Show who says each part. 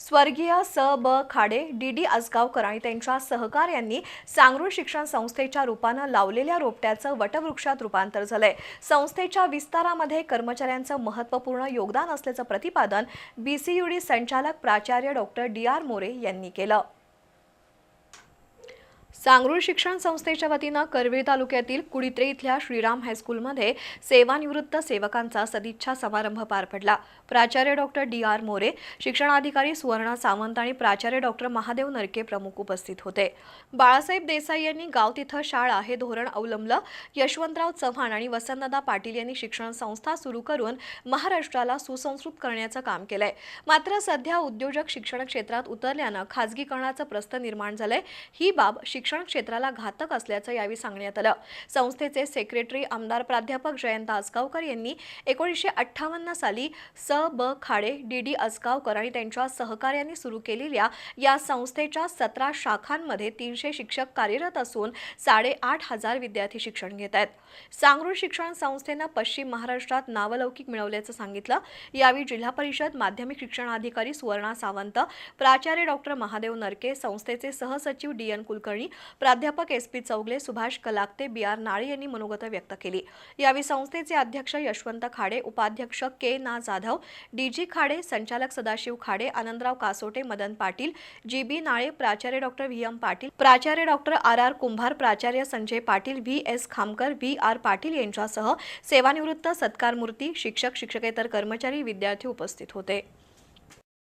Speaker 1: स्वर्गीय स ब खाडे डी डी आजगावकर आणि त्यांच्या सहकार्यांनी सांगरूळ शिक्षण संस्थेच्या रूपानं लावलेल्या रोपट्याचं वटवृक्षात रूपांतर झालंय. संस्थेच्या विस्तारामध्ये कर्मचाऱ्यांचं महत्त्वपूर्ण योगदान असल्याचं प्रतिपादन बीसीयूडी संचालक प्राचार्य डॉक्टर डी आर मोरे यांनी केलं. सांगरूळ शिक्षण संस्थेच्या वतीनं करवीर तालुक्यातील कुडित्रे इथल्या श्रीराम हायस्कूलमध्ये सेवानिवृत्त सेवकांचा सदिच्छा समारंभ पार पडला. प्राचार्य डॉक्टर डी आर मोरे शिक्षणाधिकारी सुवर्णा सावंत आणि प्राचार्य डॉक्टर महादेव नरके प्रमुख उपस्थित होते. बाळासाहेब देसाई यांनी गाव तिथं शाळा हे धोरण अवलंबलं. यशवंतराव चव्हाण आणि वसंतदा पाटील यांनी शिक्षण संस्था सुरू करून महाराष्ट्राला सुसंस्कृत करण्याचं काम केलंय. मात्र सध्या उद्योजक शिक्षण क्षेत्रात उतरल्यानं खाजगीकरणाचं प्रस्थ निर्माण झालंय. ही बाब शिक्षण शिक्षण क्षेत्राला घातक असल्याचं यावेळी सांगण्यात आलं. संस्थेचे सेक्रेटरी आमदार प्राध्यापक जयंत आसगावकर यांनी एकोणीसशे अठ्ठावन्न साली स ब खाडे डी डी आसगावकर आणि त्यांच्या सहकार्यांनी सुरू केलेल्या या संस्थेच्या सतरा शाखांमध्ये तीनशे शिक्षक कार्यरत असून साडेआठ हजार विद्यार्थी शिक्षण घेत आहेत. सांगरूळ शिक्षण संस्थेनं पश्चिम महाराष्ट्रात नावलौकिक मिळवल्याचं सांगितलं. यावेळी जिल्हा परिषद माध्यमिक शिक्षणाधिकारी सुवर्णा सावंत प्राचार्य डॉक्टर महादेव नरके संस्थेचे सहसचिव डी एन कुलकर्णी प्राध्यापक S P Chougule Subhash Kalakate B R Nale यांनी मनोगत व्यक्त केली. यावेळी संस्थेचे अध्यक्ष यशवंत खाडे उपाध्यक्ष के ना जाधव डी जी खाडे संचालक सदाशिव खाडे आनंदराव कासोटे मदन पाटील जी बी नाळे प्राचार्य डॉक्टर व्ही. एम. पाटील प्राचार्य डॉक्टर आर. आर. कुंभार प्राचार्य Sanjay Patil V. S. Khamkar V. R. Patil यांच्यासह सेवानिवृत्त सत्कारमूर्ती शिक्षक शिक्षकेतर कर्मचारी विद्यार्थी उपस्थित होते.